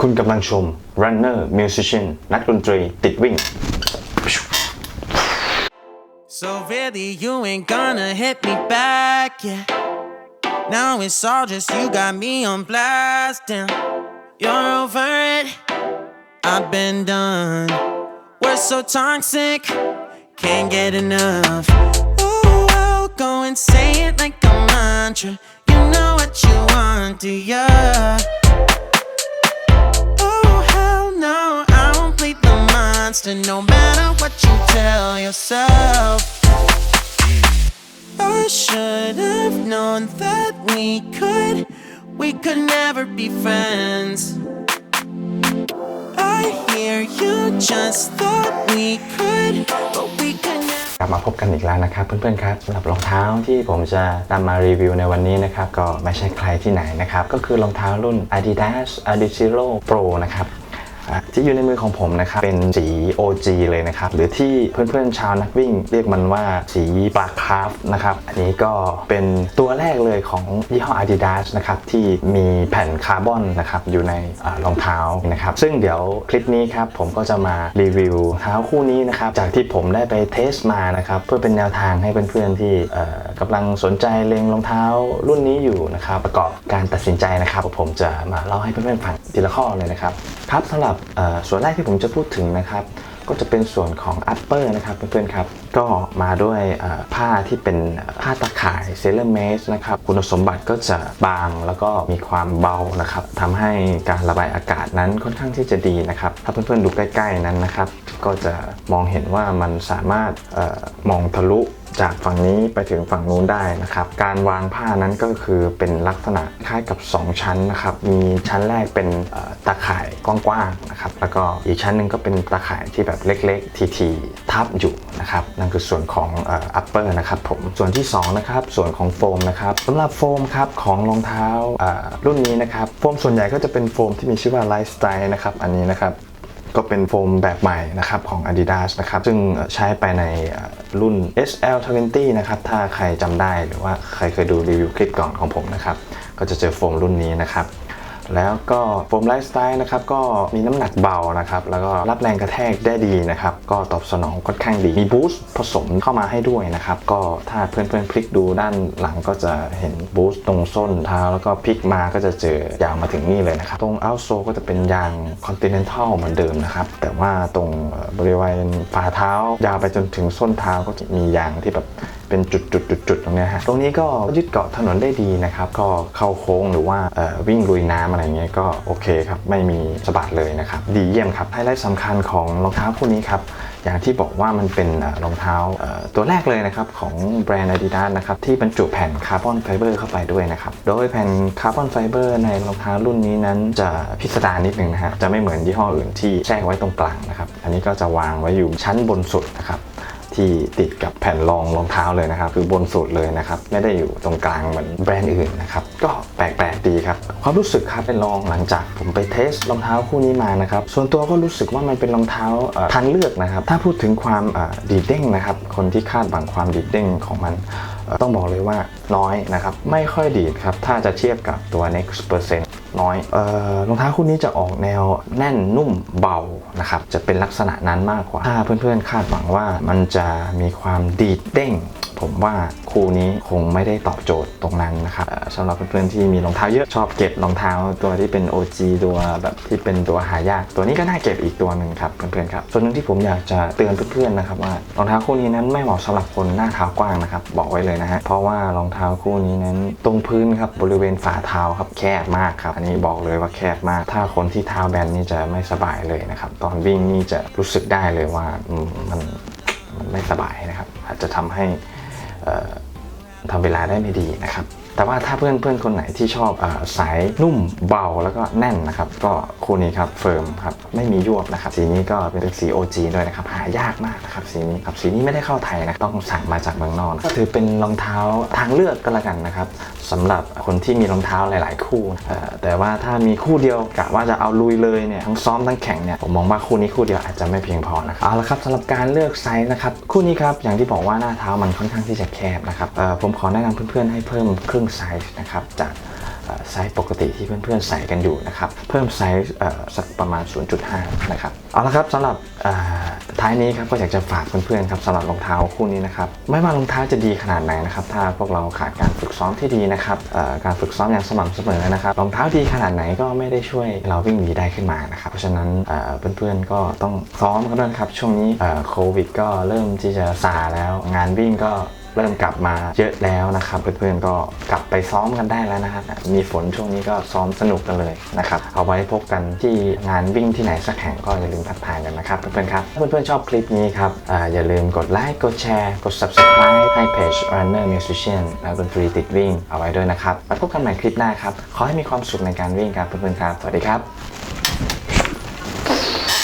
คุณกำลังชม runner musician นักดนตรีติดวิ่ง So really, you ain't gonna hit me back, yeah. Now it's all just you got me on blast, damn. You're over it, I've been done. We're so toxic, can't get enough. Ooh, I'll go and say it like a mantra. You know what you want, do ya? Monster no matter what you tell yourself. I should have known that we could, we could never be friends. I hear you just thought we could, but we could never. กลับมาพบกันอีกแล้วนะครับเพื่อนๆครับสำหรับรองเท้าที่ผมจะนำมารีวิวในวันนี้นะครับก็ไม่ใช่ใครที่ไหนนะครับก็คือรองเท้ารุ่น Adidas Adizero Pro นะครับ ที่อยู่ในมือของผมนะครับเป็นสี OG เลยนะครับ หรือที่เพื่อนๆชาวนักวิ่ง เรียกมันว่าสีปลาคราฟนะครับ อันนี้ก็เป็นตัวแรกเลยของยี่ห้อ Adidas นะครับ ที่มีแผ่นคาร์บอนนะครับอยู่ในรองเท้านะครับ ซึ่งเดี๋ยวคลิปนี้ครับผมก็จะมารีวิวเท้าคู่นี้นะครับ จากที่ผมได้ไปเทสมานะครับ เพื่อเป็นแนวทางให้เพื่อนๆที่เอ่อกำลังสนใจเลงรองเท้ารุ่นนี้อยู่นะครับ ประกอบการตัดสินใจนะครับ ผมจะมาเล่าให้เพื่อนๆฟังทีละข้อเลยนะครับ ครับสำหรับส่วนแรกที่ผมจะพูดถึงนะครับ ก็จะเป็นส่วนของ upper นะครับเพื่อนๆครับ ก็มาด้วยผ้าที่เป็นผ้าตะข่ายเซเลอร์เมสนะครับ คุณสมบัติก็จะบางแล้วก็มีความเบานะครับทำให้การระบายอากาศนั้นค่อนข้างที่จะดีนะครับ ถ้าเพื่อนๆดูใกล้ๆนั้นนะครับ ก็จะมองเห็นว่ามันสามารถออมองทะลุ จากฝั่งนี้ไปถึงฝั่งนู้นได้นะครับ การวางผ้านั้นก็คือเป็นลักษณะคล้ายกับ 2 ชั้นนะครับ มีชั้นแรกเป็นตาข่ายกว้างๆนะครับ แล้วก็อีกชั้นหนึ่งก็เป็นตาข่ายที่แบบเล็กๆ ทีๆทับอยู่นะครับ นั่นคือส่วนของอ่อ upper นะครับผม ส่วนที่สองนะครับส่วนของโฟมนะครับสำหรับโฟมครับของรองเท้ารุ่นนี้นะครับ โฟมส่วนใหญ่ก็จะเป็นโฟมที่มีชื่อว่า Lifestyle นะครับ อันนี้นะครับก็เป็นโฟมแบบใหม่นะครับของ Adidas นะครับ ซึ่งใช้ไปใน รุ่น SL20 นะครับ ถ้าใครจำได้หรือว่าใครเคยดูรีวิวคลิปก่อนของผมนะครับ ก็จะเจอโฟมรุ่นนี้นะครับ แล้วก็โฟมไลฟ์สไตล์นะครับก็มีน้ำหนักเบานะครับแล้วก็รับแรงกระแทกได้ดีนะครับก็ตอบสนองค่อนข้างดี มีบูสต์ผสมเข้ามาให้ด้วยนะครับก็ถ้าเพื่อนๆพลิกดูด้านหลังก็จะเห็นบูสต์ตรงส้นเท้าแล้วก็พลิกมาก็จะเจอยาวมาถึงนี่เลยนะครับตรงเอาโซก็จะเป็นยาง Continental เหมือนเดิมนะครับแต่ว่าตรงบริเวณฝ่าเท้ายาวไปจนถึงส้นเท้าก็จะมียางที่แบบ เป็นจุดๆๆตรงนี้ฮะตรงนี้ก็ยึดเกาะถนนได้ดีนะครับ ก็เข้าโค้งหรือว่าวิ่งลุยน้ำอะไรเงี้ยก็โอเคครับ ไม่มีสะบัดเลยนะครับ ดีเยี่ยมครับไฮไลท์สำคัญของรองเท้าคู่นี้ครับอย่างที่บอกว่ามันเป็นรองเท้าตัวแรกเลยนะครับ ของแบรนด์ Adidas นะครับ ที่บรรจุแผ่นคาร์บอนไฟเบอร์เข้าไปด้วยนะครับ โดยแผ่นคาร์บอนไฟเบอร์ในรองเท้ารุ่นนี้นั้นจะพิสดารนิดนึงนะฮะจะไม่เหมือนยี่ห้ออื่นที่แทรกไว้ตรงกลางนะครับ อันนี้ก็จะวางไว้อยู่ชั้นบนสุดนะครับ ที่ติดกับแผ่นรองรองเท้าเลยนะครับ คือบนสุดเลยนะครับ ไม่ได้อยู่ตรงกลางเหมือนแบรนด์อื่นนะครับ ก็แปลกๆดีครับ ความรู้สึกครับเป็นรองหลังจากผมไปเทสรองเท้าคู่นี้มานะครับ ส่วนตัวก็รู้สึกว่ามันเป็นรองเท้าทางเลือกนะครับ ถ้าพูดถึงความดีเด้งนะครับ คนที่คาดหวังความดีเด้งของมันต้องบอกเลยว่า น้อยนะครับ ไม่ค่อยดีดครับ ถ้าจะเทียบกับตัว next percent น้อยเอ่อรองเท้าคู่นี้จะออกแนวแน่นนุ่มเบานะครับ จะเป็นลักษณะนั้นมากกว่า ถ้าเพื่อนๆคาดหวังว่ามันจะมีความดีดเด้งผมว่าคู่นี้คงไม่ได้ตอบโจทย์ตรงนั้นนะครับสำหรับเพื่อนๆที่มีรองเท้าเยอะชอบเก็บรองเท้าตัวที่เป็น OG ตัวแบบที่เป็นตัวหายาก ตัวนี้ก็น่าเก็บอีกตัวหนึ่งครับเพื่อนๆครับส่วนหนึ่งที่ผมอยากจะเตือนเพื่อนๆนะครับว่ารองเท้าคู่นี้นั้นไม่เหมาะสำหรับคนหน้าเท้ากว้างนะครับบอกไว้เลยนะฮะเพราะว่ารองเท้าคู่นี้นั้น ตรงพื้นครับบริเวณฝ่าเท้าครับแคบมากครับ อันนี้บอกเลยว่าแคบมาก ถ้าคนที่เท้าแบนนี่จะไม่สบายเลยนะครับ ตอนวิ่งนี่จะรู้สึกได้เลยว่ามันมันไม่สบายนะครับ อาจจะทำให้เอ่อทำเวลาได้ไม่ดีนะครับ แต่ว่าถ้าเพื่อนเพื่อนๆคนไหนที่ชอบอสายนุ่มเบาแล้วก็แน่นนะครับ ก็คู่นี้ครับเฟิร์มครับไม่มียวบนะครับสีนี้ก็เป็นสี OG ด้วยนะครับหายากมากนะครับสีนี้ครับสีนี้ไม่ได้เข้าไทยนะต้องสั่งมาจากเมืองนอกก็ถือเป็นรองเท้าทางเลือกก็แล้วกันนะครับสำหรับคนที่มีรองเท้าหลาย ๆ คู่แต่ว่าถ้ามีคู่เดียวกะว่าจะเอาลุยเลยเนี่ยทั้งซ้อมทั้งแข่งเนี่ยผมมองว่าคู่นี้คู่เดียวอาจจะไม่เพียงพอนะครับเอาละครับสำหรับการเลือกไซส์นะครับคู่นี้ครับอย่างที่บอกว่าหน้าเท้ามันค่อนข้างที่จะแคบนะครับผมขอแนะนำเพื่อนๆให้เพิ่มครึ่งไซส์นะครับจากไซส์ปกติที่เพื่อนๆใส่กันอยู่นะครับ เพิ่มไซส์สักประมาณ 0.5 นะครับ เอาละครับสำหรับท้ายนี้ครับก็อยากจะฝากเพื่อนๆครับสำหรับรองเท้าคู่นี้นะครับ ไม่ว่ารองเท้าจะดีขนาดไหนนะครับ ถ้าพวกเราขาดการฝึกซ้อมที่ดีนะครับการฝึกซ้อมอย่างสม่ำเสมอนะครับรองเท้าดีขนาดไหนก็ไม่ได้ช่วยเราวิ่งหนีได้ขึ้นมานะครับเพราะฉะนั้นเพื่อนๆก็ต้องซ้อมกันด้วยนะครับช่วงนี้โควิด ก็เริ่มที่จะซาแล้วงานวิ่งก็ เริ่มกลับมาเยอะแล้วนะครับ เพื่อนๆก็กลับไปซ้อมกันได้แล้วนะครับมีฝนช่วงนี้ก็ซ้อมสนุกกันเลยนะครับเอาไว้พบกันที่งานวิ่งที่ไหนสักแห่งก็อย่าลืมทักทายกันนะครับเพื่อนๆครับถ้าเพื่อนๆชอบคลิปนี้ครับออย่าลืมกดไลค์กดแชร์กด subscribe ให้เพจ Runner Musician และดนตรีติดวิ่ง เอาไว้ด้วยนะครับไว้พบกันใหม่คลิปหน้าครับขอให้มีความสุขในการวิ่งครับเพื่อนๆครับสวัสดีครับ